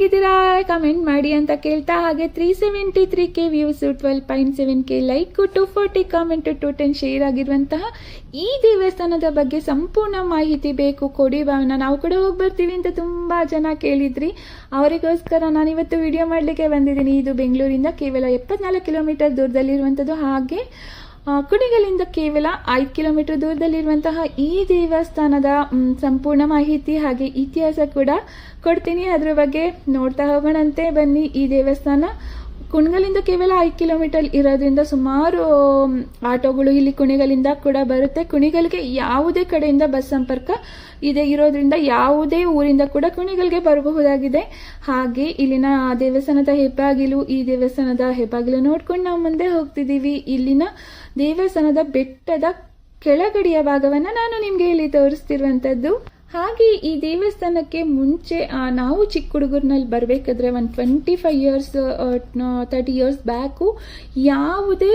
ಹೇಗಿದ್ದೀರಾ? ಕಮೆಂಟ್ ಮಾಡಿ ಅಂತ ಕೇಳ್ತಾ ಹಾಗೆ three seventy three K views twelve point seven K like two forty comment two ten share ಆಗಿರುವಂತಹ ಈ ದೇವಸ್ಥಾನದ ಬಗ್ಗೆ ಸಂಪೂರ್ಣ ಮಾಹಿತಿ ಬೇಕು. ಕೊಡಿ ಭಾವನ, ನಾವು ಕೂಡ ಹೋಗಿ ಬರ್ತೀವಿ ಅಂತ ತುಂಬ ಜನ ಕೇಳಿದ್ರಿ. ಅವರಿಗೋಸ್ಕರ ನಾನು ಇವತ್ತು ವಿಡಿಯೋ ಮಾಡಲಿಕ್ಕೆ ಬಂದಿದ್ದೀನಿ. ಇದು ಬೆಂಗಳೂರಿಂದ ಕೇವಲ ಎಪ್ಪತ್ನಾಲ್ಕು ಕಿಲೋಮೀಟರ್ ದೂರದಲ್ಲಿರುವಂಥದ್ದು ಹಾಗೆ ಕುಣಿಗಲಿಂದ ಕೇವಲ ಐದು ಕಿಲೋಮೀಟರ್ ದೂರದಲ್ಲಿರುವಂತಹ ಈ ದೇವಸ್ಥಾನದ ಸಂಪೂರ್ಣ ಮಾಹಿತಿ ಹಾಗೆ ಇತಿಹಾಸ ಕೂಡ ಕೊಡ್ತೀನಿ. ಅದರ ಬಗ್ಗೆ ನೋಡ್ತಾ ಹೋಗೋಣಂತೆ. ಬನ್ನಿ ಈ ದೇವಸ್ಥಾನ. ಕುಣಿಗಲಿಂದ ಕೇವಲ ಐದು ಕಿಲೋಮೀಟರ್ ಇರೋದ್ರಿಂದ ಸುಮಾರು ಆಟೋಗಳು ಇಲ್ಲಿ ಕುಣಿಗಲಿಂದ ಕೂಡ ಬರುತ್ತೆ. ಕುಣಿಗಲ್ಗೆ ಯಾವುದೇ ಕಡೆಯಿಂದ ಬಸ್ ಸಂಪರ್ಕ ಇದೆ ಇರೋದ್ರಿಂದ ಯಾವುದೇ ಊರಿಂದ ಕೂಡ ಕುಣಿಗಲ್ಗೆ ಬರಬಹುದಾಗಿದೆ. ಹಾಗೆ ಇಲ್ಲಿನ ದೇವಸ್ಥಾನದ ಹೆಬ್ಬಾಗಿಲು, ಈ ದೇವಸ್ಥಾನದ ಹೆಬ್ಬಾಗಿಲು ನೋಡ್ಕೊಂಡು ನಾವು ಮುಂದೆ ಹೋಗ್ತಿದ್ದೀವಿ. ಇಲ್ಲಿನ ದೇವಸ್ಥಾನದ ಬೆಟ್ಟದ ಕೆಳಗಡೆಯ ಭಾಗವನ್ನ ನಾನು ನಿಮಗೆ ಇಲ್ಲಿ ತೋರಿಸ್ತಿರುವಂತದ್ದು. ಹಾಗೆ ಈ ದೇವಸ್ಥಾನಕ್ಕೆ ಮುಂಚೆ ನಾವು ಚಿಕ್ಕ ಹುಡುಗರ್ನಲ್ಲಿ ಬರಬೇಕಾದ್ರೆ ಒಂದು twenty five years thirty years back ಯಾವುದೇ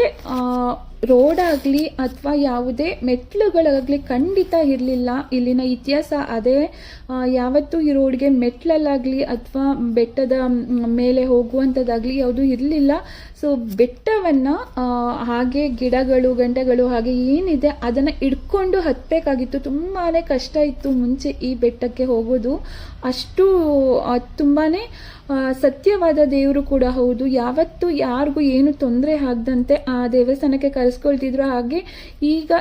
ರೋಡ್ ಆಗಲಿ ಅಥವಾ ಯಾವುದೇ ಮೆಟ್ಲುಗಳಾಗಲಿ ಖಂಡಿತ ಇರಲಿಲ್ಲ. ಇಲ್ಲಿನ ಇತಿಹಾಸ ಅದೇ. ಯಾವತ್ತೂ ಈ ರೋಡ್ಗೆ ಮೆಟ್ಲಲ್ಲಾಗಲಿ ಅಥವಾ ಬೆಟ್ಟದ ಮೇಲೆ ಹೋಗುವಂಥದ್ದಾಗಲಿ ಯಾವುದೂ ಇರಲಿಲ್ಲ. ಸೊ ಬೆಟ್ಟವನ್ನು ಹಾಗೆ ಗಿಡಗಳು, ಗಂಟೆಗಳು ಹಾಗೆ ಏನಿದೆ ಅದನ್ನು ಇಡ್ಕೊಂಡು ಹತ್ತಬೇಕಾಗಿತ್ತು ತುಂಬಾ ಕಷ್ಟ ಇತ್ತು ಮುಂಚೆ ಈ ಬೆಟ್ಟಕ್ಕೆ ಹೋಗೋದು. ಅಷ್ಟು ತುಂಬಾ ಸತ್ಯವಾದ ದೇವರು ಕೂಡ ಹೌದು. ಯಾವತ್ತು ಯಾರಿಗೂ ಏನು ತೊಂದರೆ ಆಗದಂತೆ ಆ ದೇವಸ್ಥಾನಕ್ಕೆ ಕರೆಸ್ಕೊಳ್ತಿದ್ರು ಹಾಗೆ ಈಗ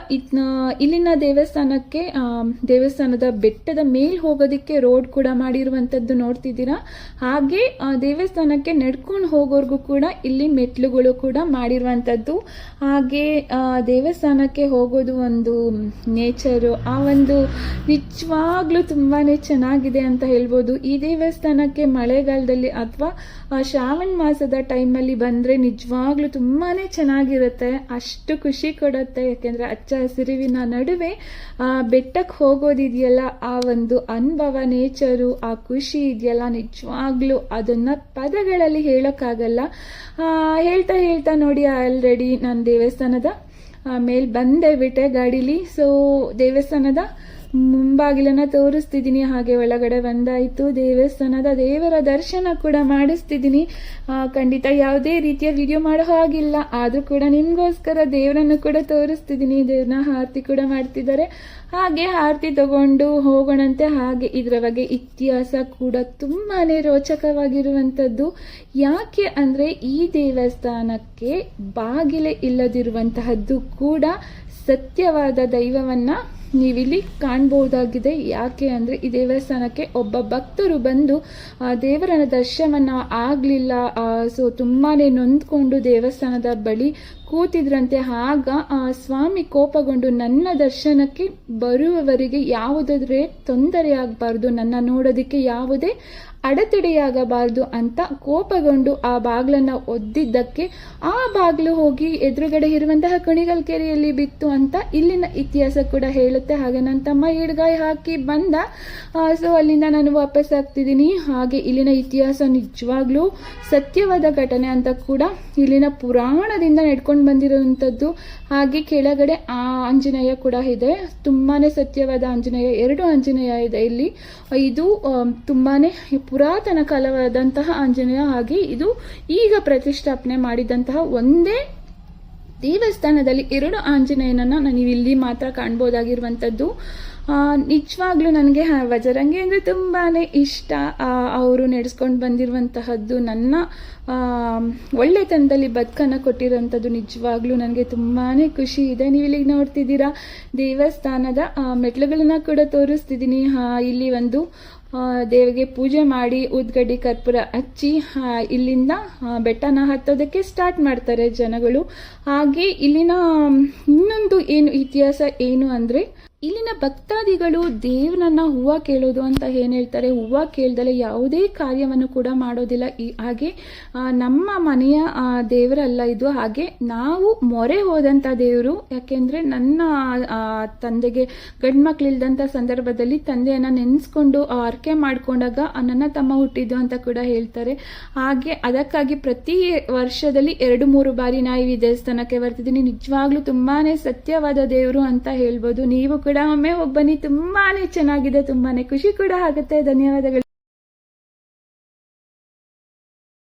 ಇಲ್ಲಿನ ದೇವಸ್ಥಾನಕ್ಕೆ ದೇವಸ್ಥಾನದ ಬೆಟ್ಟದ ಮೇಲ್ ಹೋಗೋದಕ್ಕೆ ರೋಡ್ ಕೂಡ ಮಾಡಿರುವಂಥದ್ದು ನೋಡ್ತಿದ್ದೀರಾ? ಹಾಗೆ ದೇವಸ್ಥಾನಕ್ಕೆ ನಡ್ಕೊಂಡು ಹೋಗೋರ್ಗೂ ಕೂಡ ಇಲ್ಲಿ ಮೆಟ್ಲುಗಳು ಕೂಡ ಮಾಡಿರುವಂಥದ್ದು. ಹಾಗೆ ದೇವಸ್ಥಾನಕ್ಕೆ ಹೋಗೋದು ಒಂದು ನೇಚರು ಆ ಒಂದು ನಿಜವಾಗ್ಲೂ ತುಂಬಾ ಚೆನ್ನಾಗಿದೆ ಅಂತ ಹೇಳ್ಬೋದು. ಈ ದೇವಸ್ಥಾನಕ್ಕೆ ಮಳೆಗಾಲದಲ್ಲಿ ಅಥವಾ ಶ್ರಾವಣ ಮಾಸದ ಟೈಮಲ್ಲಿ ಬಂದರೆ ನಿಜವಾಗ್ಲೂ ತುಂಬಾ ಚೆನ್ನಾಗಿರುತ್ತೆ. ಅಷ್ಟು ಖುಷಿ ಕೊಡುತ್ತೆ. ಯಾಕೆಂದರೆ ಹಚ್ಚ ಹಸಿರಿವಿನ ನಡುವೆ ಬೆಟ್ಟಕ್ಕೆ ಹೋಗೋದಿದೆಯಲ್ಲ, ಆ ಒಂದು ಅನುಭವ ನೇಚರು ಆ ಖುಷಿ ಇದೆಯಲ್ಲ ನಿಜವಾಗ್ಲೂ ಅದನ್ನು ಪದಗಳಲ್ಲಿ ಹೇಳೋಕ್ಕಾಗಲ್ಲ. ಹೇಳ್ತಾ ಹೇಳ್ತಾ ನೋಡಿ ಆಲ್ರೆಡಿ ನಾನು ದೇವಸ್ಥಾನದ ಮೇಲೆ ಬಂದೆ ಬಿಟ್ಟೆ ಗಾಡೀಲಿ. ಸೊ ದೇವಸ್ಥಾನದ ಮುಂಬಾಗಿಲನ್ನ ತೋರಿಸ್ತಿದ್ದೀನಿ, ಹಾಗೆ ಒಳಗಡೆ ಬಂದಾಯಿತು. ದೇವಸ್ಥಾನದ ದೇವರ ದರ್ಶನ ಕೂಡ ಮಾಡಿಸ್ತಿದ್ದೀನಿ. ಖಂಡಿತ ಯಾವುದೇ ರೀತಿಯ ವಿಡಿಯೋ ಮಾಡೋ ಹಾಗಿಲ್ಲ. ಆದರೂ ಕೂಡ ನಿಮಗೋಸ್ಕರ ದೇವರನ್ನು ಕೂಡ ತೋರಿಸ್ತಿದ್ದೀನಿ. ದೇವ್ರನ್ನ ಆರತಿ ಕೂಡ ಮಾಡ್ತಿದ್ದಾರೆ. ಹಾಗೆ ಆರತಿ ತಗೊಂಡು ಹೋಗೋಣಂತೆ. ಹಾಗೆ ಇದರ ಬಗ್ಗೆ ಇತಿಹಾಸ ಕೂಡ ತುಂಬಾ ರೋಚಕವಾಗಿರುವಂಥದ್ದು. ಯಾಕೆ ಅಂದರೆ ಈ ದೇವಸ್ಥಾನಕ್ಕೆ ಬಾಗಿಲೆ ಇಲ್ಲದಿರುವಂತಹದ್ದು ಕೂಡ ಸತ್ಯವಾದ ದೈವವನ್ನ ನೀವಿಲ್ಲಿ ಕಾಣಬಹುದಾಗಿದೆ ಯಾಕೆ ಅಂದರೆ ಈ ದೇವಸ್ಥಾನಕ್ಕೆ ಒಬ್ಬ ಭಕ್ತರು ಬಂದು, ಆ ದೇವರನ ದರ್ಶನ ಆಗಲಿಲ್ಲ. ಸೊ ತುಂಬಾ ನೊಂದ್ಕೊಂಡು ದೇವಸ್ಥಾನದ ಬಳಿ ಕೂತಿದ್ರಂತೆ. ಆಗ ಸ್ವಾಮಿ ಕೋಪಗೊಂಡು ನನ್ನ ದರ್ಶನಕ್ಕೆ ಬರುವವರಿಗೆ ಯಾವುದಾದ್ರೆ ತೊಂದರೆ ಆಗಬಾರ್ದು. ನನ್ನ ನೋಡೋದಕ್ಕೆ ಯಾವುದೇ ಅಡೆತಡೆಯಾಗಬಾರ್ದು ಅಂತ ಕೋಪಗೊಂಡು ಆ ಬಾಗ್ಲನ್ನ ಒದ್ದಿದ್ದಕ್ಕೆ ಆ ಬಾಗ್ಲು ಹೋಗಿ ಎದುರುಗಡೆ ಇರುವಂತಹ ಕಣಿಗಲ್ ಕೆರೆಯಲ್ಲಿ ಬಿತ್ತು ಅಂತ ಇಲ್ಲಿನ ಇತಿಹಾಸ ಕೂಡ ಹೇಳುತ್ತೆ. ಹಾಗೆ ನನ್ನ ತಮ್ಮ ಹಿಡ್ಗಾಯಿ ಹಾಕಿ ಬಂದ. ಸೊ ಅಲ್ಲಿಂದ ನಾನು ವಾಪಸ್ ಆಗ್ತಿದ್ದೀನಿ. ಹಾಗೆ ಇಲ್ಲಿನ ಇತಿಹಾಸ ನಿಜವಾಗ್ಲೂ ಸತ್ಯವಾದ ಘಟನೆ ಅಂತ ಕೂಡ ಇಲ್ಲಿನ ಪುರಾಣದಿಂದ ನಡ್ಕೊಂಡು ಬಂದಿರುವಂಥದ್ದು. ಹಾಗೆ ಕೆಳಗಡೆ ಆ ಆಂಜನೇಯ ಕೂಡ ಇದೆ. ತುಂಬಾನೇ ಸತ್ಯವಾದ ಆಂಜನೇಯ, ಎರಡು ಆಂಜನೇಯ ಇದೆ ಇಲ್ಲಿ. ಇದು ತುಂಬಾನೇ ಪುರಾತನ ಕಾಲವಾದಂತಹ ಆಂಜನೇಯ ಹಾಗೆ ಇದು ಈಗ ಪ್ರತಿಷ್ಠಾಪನೆ ಮಾಡಿದಂತಹ ಒಂದೇ ದೇವಸ್ಥಾನದಲ್ಲಿ ಎರಡು ಆಂಜನೇಯನನ್ನ ನೀವು ಇಲ್ಲಿ ಮಾತ್ರ ಕಾಣ್ಬೋದಾಗಿರುವಂಥದ್ದು ನಿಜವಾಗ್ಲೂ ನನಗೆ ವಜರಂಗಿ ಅಂದರೆ ತುಂಬಾ ಇಷ್ಟ. ಅವರು ನಡೆಸ್ಕೊಂಡು ಬಂದಿರುವಂತಹದ್ದು ನನ್ನ ಒಳ್ಳೆತನದಲ್ಲಿ ಬದುಕನ್ನು ಕೊಟ್ಟಿರೋಂಥದ್ದು ನಿಜವಾಗ್ಲೂ ನನಗೆ ತುಂಬಾ ಖುಷಿ ಇದೆ. ನೀವು ಇಲ್ಲಿ ನೋಡ್ತಿದ್ದೀರಾ, ದೇವಸ್ಥಾನದ ಮೆಟ್ಲುಗಳನ್ನ ಕೂಡ ತೋರಿಸ್ತಿದ್ದೀನಿ. ಇಲ್ಲಿ ಒಂದು ದೇವಿಗೆ ಪೂಜೆ ಮಾಡಿ ಉದ್ಗಡ್ಡಿ ಕರ್ಪೂರ ಹಚ್ಚಿ ಇಲ್ಲಿಂದ ಬೆಟ್ಟನ ಹತ್ತೋದಕ್ಕೆ ಸ್ಟಾರ್ಟ್ ಮಾಡ್ತಾರೆ ಜನಗಳು. ಹಾಗೆ ಇಲ್ಲಿನ ಇನ್ನೊಂದು ಏನು ಇತಿಹಾಸ ಏನು ಅಂದರೆ ಇಲ್ಲಿನ ಭಕ್ತಾದಿಗಳು ದೇವ್ರನ್ನ ಹೂವ ಕೇಳೋದು ಅಂತ ಏನು ಹೇಳ್ತಾರೆ? ಹೂವ ಕೇಳ್ದಲೆ ಯಾವುದೇ ಕಾರ್ಯವನ್ನು ಕೂಡ ಮಾಡೋದಿಲ್ಲ. ಈ ಹಾಗೆ ನಮ್ಮ ಮನೆಯ ದೇವರಲ್ಲ ಇದು. ಹಾಗೆ ನಾವು ಮೊರೆ ಹೋದಂಥ ದೇವರು, ಯಾಕೆಂದರೆ ನನ್ನ ತಂದೆಗೆ ಗಂಡು ಮಕ್ಳಿಲ್ದಂತ ಸಂದರ್ಭದಲ್ಲಿ ತಂದೆಯನ್ನು ನೆನೆಸ್ಕೊಂಡು ಅರ್ಕೆ ಮಾಡ್ಕೊಂಡಾಗ ನನ್ನ ತಮ್ಮ ಹುಟ್ಟಿದ್ದು ಅಂತ ಕೂಡ ಹೇಳ್ತಾರೆ. ಹಾಗೆ ಅದಕ್ಕಾಗಿ ಪ್ರತಿ ವರ್ಷದಲ್ಲಿ ಎರಡು, ಮೂರು ಬಾರಿ ನಾ ಈ ದೇವಸ್ಥಾನಕ್ಕೆ ಬರ್ತಿದ್ದೀನಿ. ನಿಜವಾಗ್ಲೂ ತುಂಬಾನೇ ಸತ್ಯವಾದ ದೇವರು ಅಂತ ಹೇಳ್ಬೋದು. ನೀವು ಕೂಡ ಒಮ್ಮೆ ಹೋಗಿ ಬನ್ನಿ. ತುಂಬಾನೇ ಚೆನ್ನಾಗಿದೆ ತುಂಬಾನೇ ಖುಷಿ ಕೂಡ ಆಗುತ್ತೆ. ಧನ್ಯವಾದಗಳು.